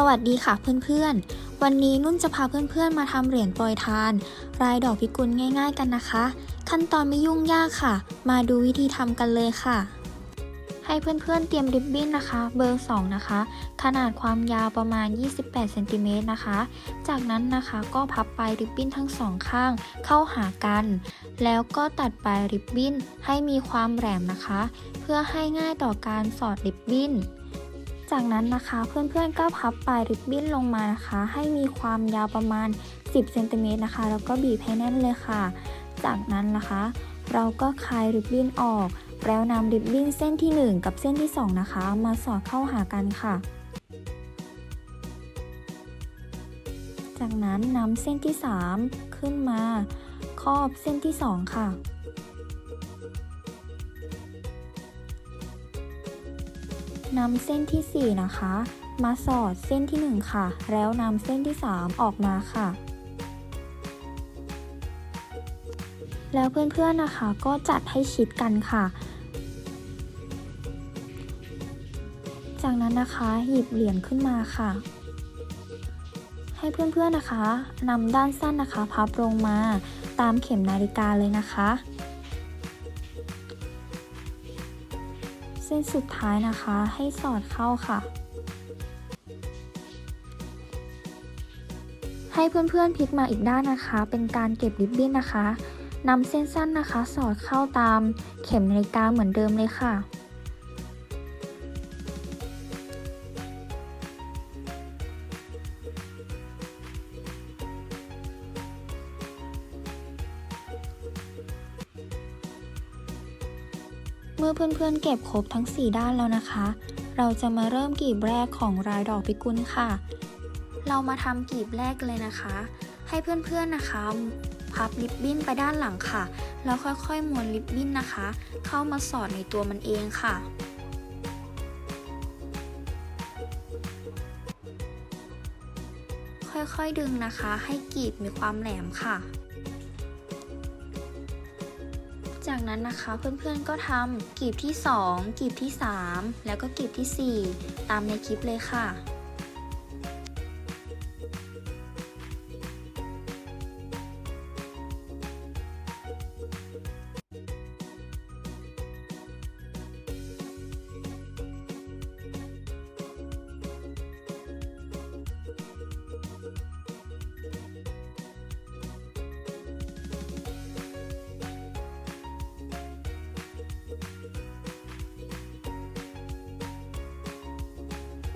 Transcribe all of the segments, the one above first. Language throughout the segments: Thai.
สวัสดีค่ะเพื่อนๆ วันนี้นุ่นจะพาเพื่อนๆมาทำเหรียญโปรยทาน รายดอกพิกุลง่าย ๆกันนะคะ ขั้นตอนไม่ยุ่งยากค่ะ มาดูวิธีทำกันเลยค่ะ ให้เพื่อนๆเตรียมริบบิ้นนะคะ เบอร์ 2 นะคะ ขนาดความยาวประมาณ 28เซนติเมตรนะคะ จากนั้นนะคะก็พับปลายริบบิ้นทั้งสองข้างเข้าหากัน แล้วก็ตัดปลายริบบิ้นให้มีความแหลมนะคะ เพื่อให้ง่ายต่อการสอดริบบิ้น จากนั้นนะคะเพื่อนๆก็พับปลายริบบิ้นลงมานะคะ ให้มีความยาวประมาณ 10เซนติเมตรนะคะ แล้วก็บีบให้แน่นเลยค่ะ จากนั้นนะคะ เราก็คลายริบบิ้นออก แล้วนำริบบิ้นเส้นที่ 1 กับเส้นที่ 2 นะคะ มาสอดเข้าหากันค่ะ จากนั้นนำเส้นที่ 3 ขึ้นมา ครอบเส้นที่ 2 ค่ะ นำเส้นที่ 4 นะคะ มาสอดเส้นที่ 1 ค่ะ แล้วนำเส้นที่ 3 ออกมาค่ะ แล้วเพื่อนๆนะคะก็จัดให้ชิดกันค่ะ จากนั้นนะคะหยิบเหรียญขึ้นมาค่ะ ให้เพื่อนๆนะคะนำด้านสั้นนะคะ พับลงมาตามเข็มนาฬิกาเลยนะคะ เส้นสุดท้ายนะคะให้สอดเข้าค่ะ ให้เพื่อนๆพลิกมาอีกด้านนะคะ เป็นการเก็บริบบิ้นนะคะนำเส้นสั้นนะคะ สอดเข้าตามเข็มนาฬิกาเหมือนเดิมเลยค่ะ เมื่อเพื่อนๆเก็บครบทั้ง 4 ด้านแล้วนะคะ เราจะมาเริ่มกลีบแรกของรายดอกพิกุลค่ะ เรามาทำกลีบแรกเลยนะคะ ให้เพื่อนๆนะคะ พับริบบิ้นไปด้านหลังค่ะ แล้วค่อยๆม้วนริบบิ้นนะคะ เข้ามาสอดในตัวมันเองค่ะค่อยๆดึงนะคะ ให้กลีบมีความแหลมค่ะ จากนั้นนะคะเพื่อนๆก็ทำกลีบที่ 2กลีบที่ 3 แล้วก็กลีบที่ 4 ตามในคลิปเลยค่ะ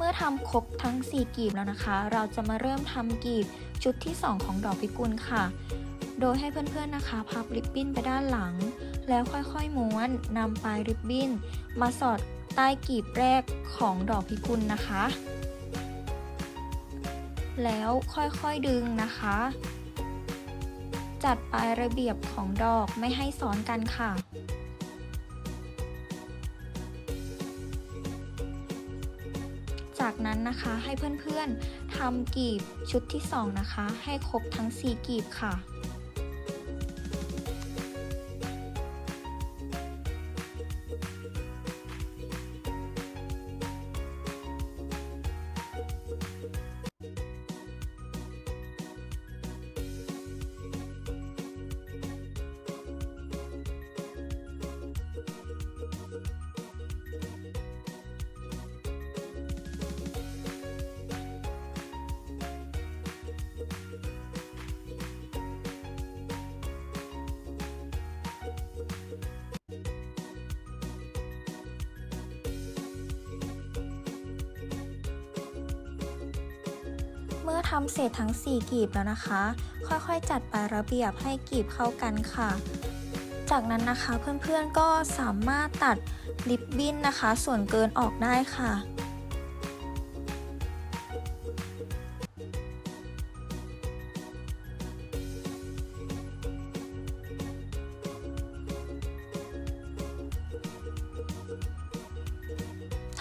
เมื่อทำครบทั้ง 4 กีบแล้วนะคะ เราจะมาเริ่มทำกีบชุดที่ 2 ของดอกพิกุลค่ะ โดยให้เพื่อนๆนะคะ พับริบบิ้นไปด้านหลัง แล้วค่อยๆม้วนนำปลายริบบิ้น มาสอดใต้กีบแรกของดอกพิกุลนะคะ แล้วค่อยๆดึงนะคะ จัดปลายระเบียบของดอกไม่ให้ซ้อนกันค่ะ จากนั้นนะคะให้เพื่อนๆทำกีบชุดที่ 2 นะคะ ให้ครบทั้ง 4 กีบค่ะ มื่อทำเสร็จทั้ง 4 กีบแล้วนะคะ ค่อยๆจัดปลายระเบียบให้กีบเข้ากันค่ะ จากนั้นนะคะเพื่อนๆก็สามารถตัดริบบิ้นนะคะ ส่วนเกินออกได้ค่ะ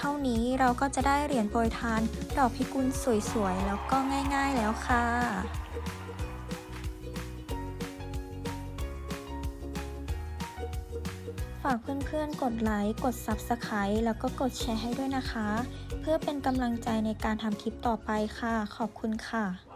เท่านี้เราก็จะได้เหรียญโปรยทาน ดอกพิกุลสวยๆ แล้วก็ง่ายๆแล้วค่ะฝากเพื่อนๆ กดไลค์ กด Subscribe แล้วก็กดแชร์ให้ด้วยนะคะ เพื่อเป็นกำลังใจในการทำคลิปต่อไปค่ะ ขอบคุณค่ะ